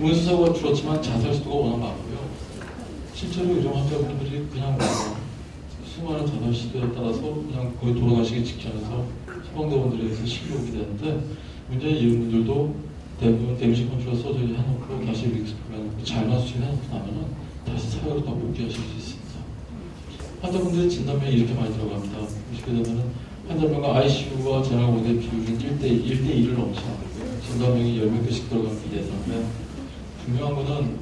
운수사고가 줄었지만 자살 수도가 워낙 많고요. 실제로 요즘 환자분들이 그냥 뭐 수많은 자살 시도에 따라서 그냥 거의 돌아가시기 직전에서 소방대원들에 의해서 실록이 되는데 문제는 이런 분들도 대부분 데미지 컨트롤 서저리 해놓고 다시 해놓고 잘만 수술해놓고 나면은 다시 사회로 다 복귀하실 수 있습니다. 환자분들의 진단명이 이렇게 많이 들어갑니다. 보시게 되면은 환자명과 ICU와 제너럴원의 비율은 1대 1대 1을 넘지 않고요. 진단명이 10몇 개씩 들어가는 게 예상인 데 분명한 거는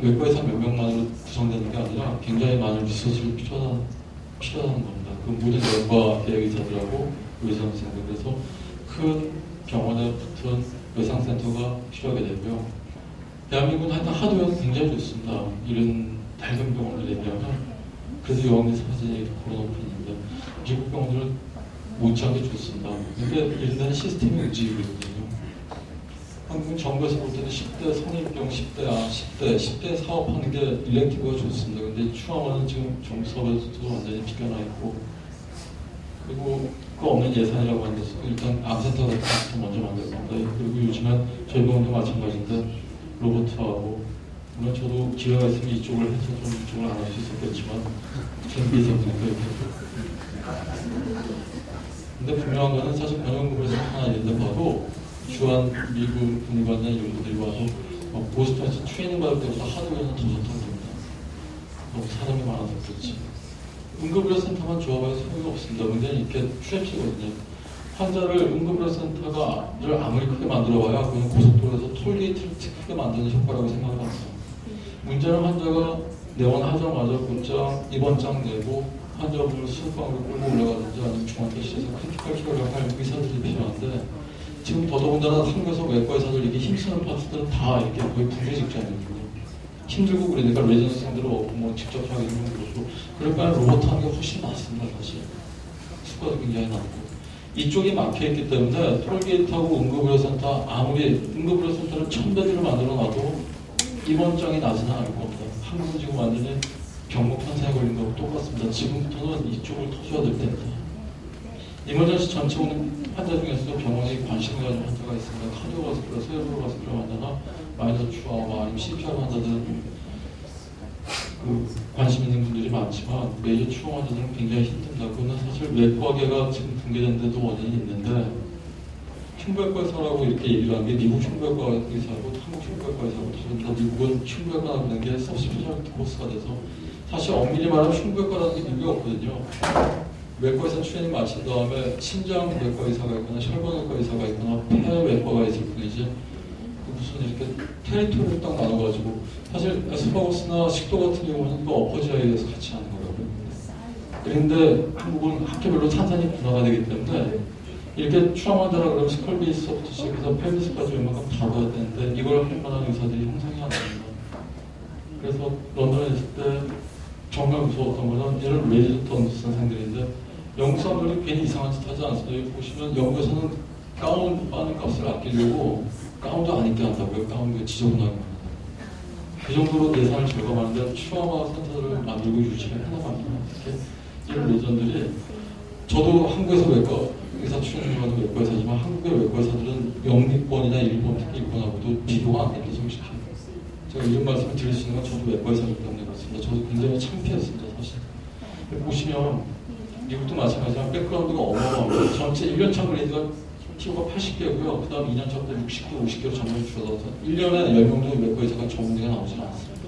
외과에서 몇 명만으로 구성되는 게 아니라 굉장히 많은 리소스를 필요한, 필요한 겁니다. 그 모든 외과 대의사들하고 의사 선생님들 그래서 큰 병원에 붙은 외상센터가 필요하게 되고요. 대한민국은 하여튼 하드웨어는 굉장히 좋습니다. 이런 밝은 병원들에 비하면 그래서 영국의 사진이 걸어놓고 있는데 미국 병원들은 못지않게 좋습니다. 근데 일단 시스템이 움직이거든요. 한국 정부에서 볼 때는 10대 성인병 10대 아 10대 10대 사업하는 게 일렉티브가 좋습니다. 근데 추하면은 지금 정부 사업에서도 완전히 비껴나 있고 그리고 그 없는 예산이라고 하는데 일단 암센터 같은 것부터 먼저 만들 겁니다. 그리고 요즘엔 저희 병원도 마찬가지인데 로봇하고 물론 저도 기회가 있으면 이쪽을 해서 좀 이쪽을 안 할 수 있었겠지만 준비해서 보니까 이렇게 근데 분명한 거는 사실 번영국에서 하나 있는데 봐도 주한 미국 군관이나 이런 분들이 와서 막 보스턴에서 트레이닝 받을 때보다 하드웨어는 더 좋다고 합니다. 너무 사람이 많아서 그렇지. 응급의료센터만 좋아봐야 소용이 없습니다. 문제는 이렇게 트랩시거든요. 환자를 응급의료센터가 를 아무리 크게 만들어봐야 그건 고속도로에서 톨게이트를 크게 만드는 효과라고 생각합니다. 문제는 환자가 내원하자마자 곧장 입원장 내고 환자분을 수술방으로 끌고 올라가든지 아니면 중환자실에서 크리티컬 케어를 할 의사들이 필요한데 지금 더더군다나 한국에서 외과 의사들 이게 힘쓰는 파트들은 다 이렇게 거의 붕괴 직전이거든요. 힘들고 그러니까 레지던스들은 없고 뭐 직접 하기는 그렇고 그럴 바에 로봇 하는 게 훨씬 낫습니다 사실. 수가도 굉장히 낮고. 이쪽이 막혀있기 때문에 톨게이트하고 응급의료센터 아무리 응급의료센터를 천대들을 만들어놔도 입원장이 낮지는 않을 겁니다. 한국은 지금 완전히 현상에 걸린 거하고 똑같습니다. 지금부터는 이쪽을 터줘야 될 때입니다. 이머전시 전체 오는 환자 중에서도 병원에 관심을 가진 환자가 있습니다. 카디오바스쿨러, 세르브로바스쿨러 환자나 마이너 추아와 아니면 CPR 환자들은 그 관심 있는 분들이 많지만 메이저 추아 환자들은 굉장히 힘듭니다. 그거는 사실 외과계가 지금 붕괴된 데도 원인이 있는데 흉부외과 의사라고 이렇게 얘기를 하는 게 미국 흉부외과 의사하고 한국 흉부외과 의사하고 다릅니다. 미국은 흉부외과라는 게 서브스페셜리티 코스가 돼서 사실 엄밀히 말하면 흉부외과라는 게 미국에 없거든요. 외과에서 트레이닝 마친 다음에 심장 외과 의사가 있거나 혈관 외과 의사가 있거나 폐 외과가 있을 뿐이지 그 무슨 이렇게 테리토리를 딱 나눠가지고 사실 에스파고스나 식도 같은 경우는 그 어퍼지아에 대해서 같이 하는 거라고요. 그런데 한국은 학교별로 탄산이 분화가 되기 때문에 이렇게 추앙환자라 그러면 스컬비서부터 시작해서 펠비스까지 웬만큼 다뤄야 되는데 이걸 할 만한 의사들이 형성이 안 됩니다. 그래서 런던에 있을 때 정말 무서웠던 거는 이런 레지던트 선생들인데 영국 사람들이 괜히 이상한 짓 하지 않습니다. 여기 보시면 영국에서는 가운 빠는 값을 아끼려고 가운도 안 입게 한다고요. 가운 지저분하게 그 정도로 예산을 절감하는데 추앙화 센터를 만들고 유지를 해나갑니다. 이런 레전들이 저도 한국에서 외과 의사 출연을 하는 외과 의사지만 한국의 외과 의사들은 영미권이나 일본 특히 일본하고도 비교가 안 됩니다. 솔직히 제가 이런 말씀을 드릴 수 있는 건 저도 외과 의사이기 때문에 그렇습니다. 저도 굉장히 창피했습니다. 사실 보시면 미국도 마찬가지지만 백그라운드가 어마어마합니다. 전체 1년 차 그레이드가 티오가 80개고요. 그 다음 2년차 때 60개, 50개로 점점 줄어들어서 1년에 10명 정도 외과 의사가 전문의가 나오지 않습니다.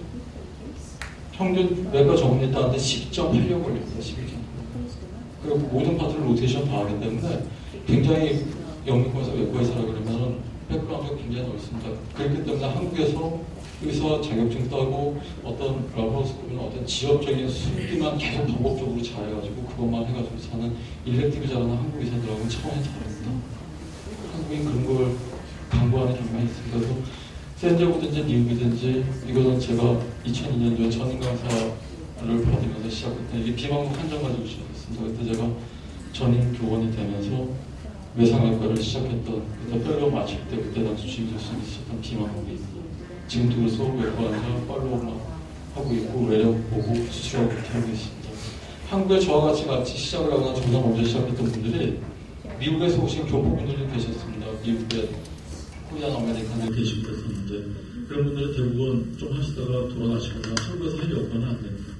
평균 외과 전문의한테 12.8년 걸립니다. 12년. 그리고 모든 파트를 로테이션 다 하기 때문에 굉장히 영미권에서 외과 의사라 그러면은 백그라운드가 굉장히 넓습니다. 그렇기 때문에 한국에서 의사 자격증 따고 어떤 라보스코나 어떤 지역적인 수기만 계속 반복적으로 잘해가지고 그것만 해가지고 사는 일렉티브 잘하는 한국 의사들하고는 차원이 다릅니다. 한국인 그런 걸 강구하는 경향이 있습니다. 그래서 샌저고든지 미국이든지 이거는 제가 2002년도에 전임 강사를 받으면서 시작했던 이게 비망국 한정 가지고 시작했습니다. 그때 제가 전임 교원이 되면서 외상외과를 시작했던 그때 펠로 마칠 때 그때 당시 주임 교수님 있었던 비망국이 있습니다. 지금도 그래서 외과에서 팔로우만 하고 있고 외력 보고 이렇게 하고 있습니다. 한국에 저와 같이 같이 시작을 하거나 저보다 먼저 시작했던 분들이 미국에서 오신 교포분들이 계셨습니다. 미국의 코리안 아메리칸에 계시고 그랬었는데 그런 분들은 대부분 좀 하시다가 돌아가시거나 한국에서 할이 없거나 안 됩니다.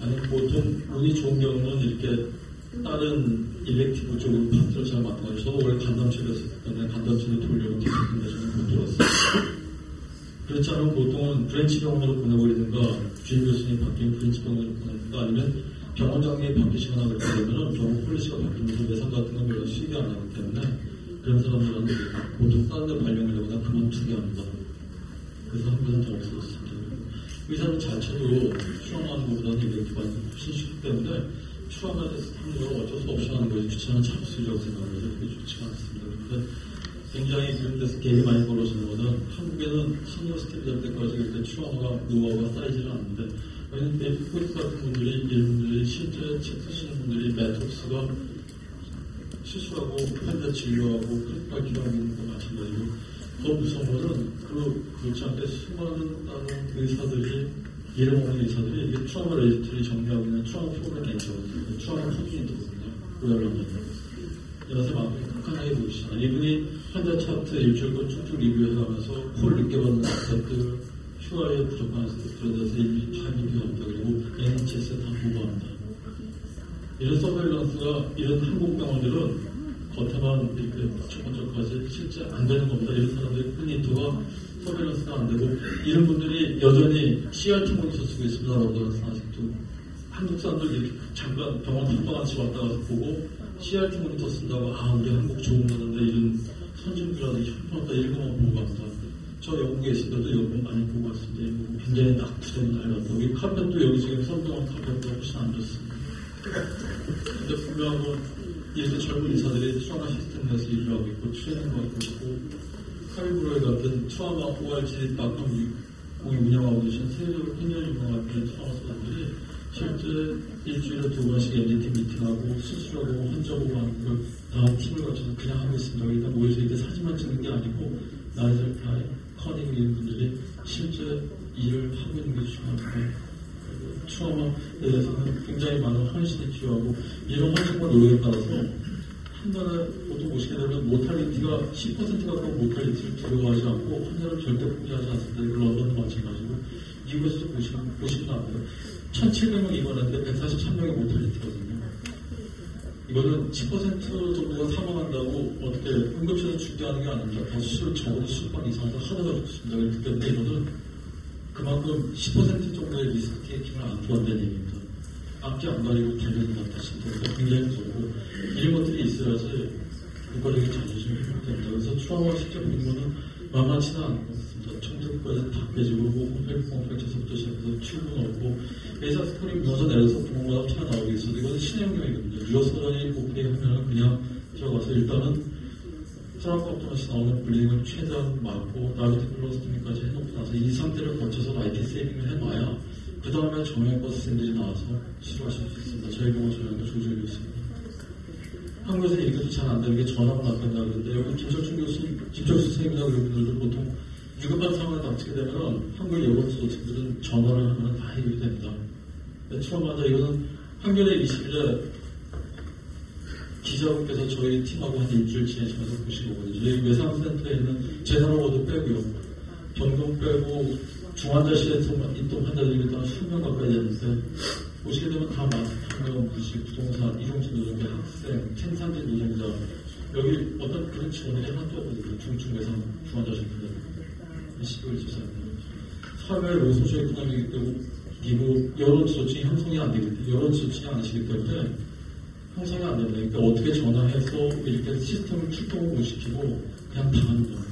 아니 보통 운이 좋은 경우는 이렇게 다른 일렉티브 쪽으로 파트를 잘 맡아요. 저도 원래 때문에 간담체를 돌려고 기술인데 저는 못 돌았어요. 그렇지 않으면 보통은 브랜치 병원으로 보내버리든가 주임 교수님 바뀌면 브랜치 병원으로 보내든가 아니면 병원장님이 바뀌시거나 그렇게 되면 병원 폴리시가 바뀌면서 예산 같은 건 별로 수익이 안 나기 때문에 그런 사람들은 보통 다른 데 발령되거나 그만두게 합니다. 그래서 한국에서 더 없어졌습니다. 의사는 자체도 추앙하는 것보다는 일렉티브가 훨씬 쉽기 때문에 추앙하는 걸 어쩔 수 없이 하는 것이 귀찮은 참수라고 생각해서 그게 좋지가 않습니다. 그런데 굉장히 그런 데서 개이 많이 벌어지는 거는 한국에는 시니어 스텝이 될 때까지 그때 추앙과 노하우가 쌓이지는 않는데 왜냐면 포이스 같은 분들이 이분들이 실제 책 쓰시는 분들이 매트릭스가 수술하고 환자 진료하고 크리티컬 기도하는 거 마찬가지고 더 무서운 거는 그 그렇지 않게 수많은 다른 의사들이 이름 없는 의사들이 이게 트라우마 레지스트를 정리하고 있는 트라우마 프로그램 내이거든요. 트라우마 코디네이터거든요. 로얄런던. 여기서 막 보시잖아요. 이분이 환자 차트 일주일간 쭉쭉 리뷰해가면서 콜 늦게 받는 스태프들, 휴가에 스태프들에 대해서 이미 잘 리뷰합니다. 그리고 NHS에 다 보고합니다. 이런 서베일런스가 이런 한국 병원들은 겉에만 이렇게 쩍쩍하지 실제 안 되는 겁니다. 이런 사람들이 클리니터가 서베일런스가 안 되고 이런 분들이 여전히 CRT 모니터 쓰고 있습니다. 여러분 아직도 한국 사람들 이렇게 잠깐 병원 한번같이 왔다 가서 보고 CRT 모니터 쓴다고 아 우리 한국 좋은 거는데 이런 선진국이라든지 휴먼다 이런 것만 보고 갑니다. 저 영국에 있을 때도 영국 많이 보고 왔습니다. 굉장히 낙후된 날이었다. 여기 카펫도 여기 지금 선동한 카펫도 훨씬 안 좋습니다. 근데 분명한 건 이렇게 젊은 의사들이 트라우마 시스템 내에서 일을 하고 있고 트레이닝 받고 있고 카리브로에 같은 트라우마 ORG 거기 운영하고 계신 세계적으로 굉장히 유명한 트라우마 사람들이 실제 일주일에 두 번씩 MDT 미팅하고 수술하고 보고 하는 걸다 팀을 거쳐서 그냥 하고 있습니다. 일단 모여서 이렇게 사진만 찍는 게 아니고 나이절 파이, 커닝 이런 분들이 실제 일을 하고 있는 게 중요합니다. 트라우마에 대해서는 굉장히 많은 헌신이 필요하고 이런 헌신과 노력에 따라서 한 번에 보통 보시게 되면 모탈리티가 10% 가까운 모탈리티를 두려워하지 않고 환자를 절대 포기하지 않습니다. 이걸 런던도 마찬가지고 미국에서도 보시면, 압니다. 1,700명 입원했는데 143명이 모탈리티거든요. 이거는 10% 정도가 사망한다고 어떻게 응급실에서 죽게 하는 게 아닙니다. 더 수술 적어도 수반 이상에서 하나가 죽습니다. 그렇기 때문에 이거는 그만큼 10% 정도의 리스크 테이킹을 안 포함된 얘기입니다. 앞뒤 안 가리고 달려는 것 같으십니다. 굉장히 무섭고 이런 것들이 있어야지 국가적인 자존심이 회복됩니다. 그래서 추앙을 직접 보는 거는 만만치는 같습니다. 청소국가에서 다 깨지고 홈펠폼 펼쳐서부터 시작해서 출근 없고 의사 스토리 무너져 내려서 부모마다 튀어나오고 있어도 이것은 신의 영역이거든요. 유럽서전이 오케이 하면 그냥 들어가서 일단은 트라우마토마시 나오는 블링을 최대한 막고 나비트 플러스토미까지 해놓고 나서 이 상태를 거쳐서 라이트 세이빙을 해놔야 그 다음에 정형 버스생들이 나와서 치료하실 수 있습니다. 저희 병원 전형도 조절이 있습니다. 한국에서 이렇게도 잘 안 되는 게 전화가 나간다 그러는데 여기 김철춘 교수님, 김철수 선생님이나 그런 분들도 보통 위급한 상황에 닥치게 되면 여권 소속들은 전화를 하면 다 해결이 됩니다. 처음 하자 이거는 한겨레 20일에 기자분께서 저희 팀하고 한 일주일 지내시면서 보신 거거든요. 저희 외상센터에 있는 재산호도 빼고요. 병동 빼고 중환자실에서 있던 환자들이 일단 10명 가까이 되는데 보시게 되면 다 마스크명, 부식, 부동산, 이동진 노동자, 학생, 생산진 노동자 여기 어떤 그런 직원들이 하나도 없거든요. 중증 외상 중환자실분들 20개월 지사입니다. 사회 소셜 부담이기 때문에 이고 여론 조치이 형성이 안 되기 때문에 여론 조치가 아니시기 때문에 형성이 안 된다. 그러니까 어떻게 전화해서 이렇게 시스템을 출동을 못 시키고 그냥 당하는 거예요.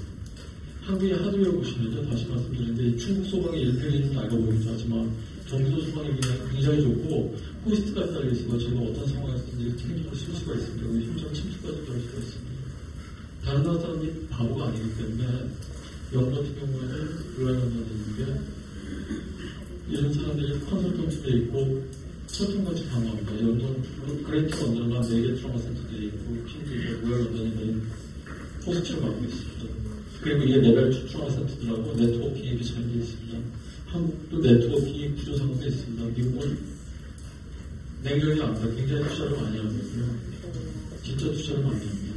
한국에 하도 배워보시면요. 다시 말씀드리는데 충북 소방의 일편이는 알고 보이죠. 하지만 경기도 소방의 굉장히 좋고 포스트까지 달려있어서 제가 어떤 상황에서든지 책임지고 쓸 수가 있습니다. 힘적 침투까지 할 수가 있습니다. 다른 나라 사람들이 바보가 아니기 때문에 영국 같은 경우에는 블라이언드는 게 이런 사람들이 컨설턴트돼 있고 소통같이 강화합니다. 연동 그레이트 원더가 4개 트라우마 센터들이 있고 핀들이 로얄 런던이 포스트를 맡고 있습니다. 그리고 이게 레벨 트라우마 센터들하고 네트워킹이 잘 되어 있습니다. 한국도 네트워킹이 부족한 게 있습니다. 미국은 냉정히 압니다. 굉장히 투자를 많이 있고요. 진짜 투자를 많이 합니다.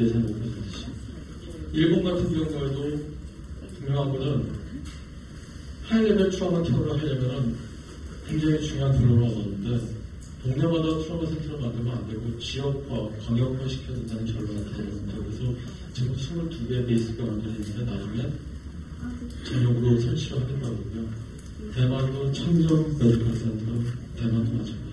예산 목표듯이. 일본 같은 경우에도 분명한 거는 하이레벨 트라우마 케어를 하려면은 굉장히 중요한 돈을 얻었는데 동네마다 트라우마 센터를 만들면 안 되고 지역화, 광역화 시켜야 된다는 결론을 내렸습니다. 그래서 지금 22개의 베이스가 만들어 있는데 나중에 전역으로 설치를 하겠다고요. 대만도 청정 메디컬 센터, 대만도 마찬가지.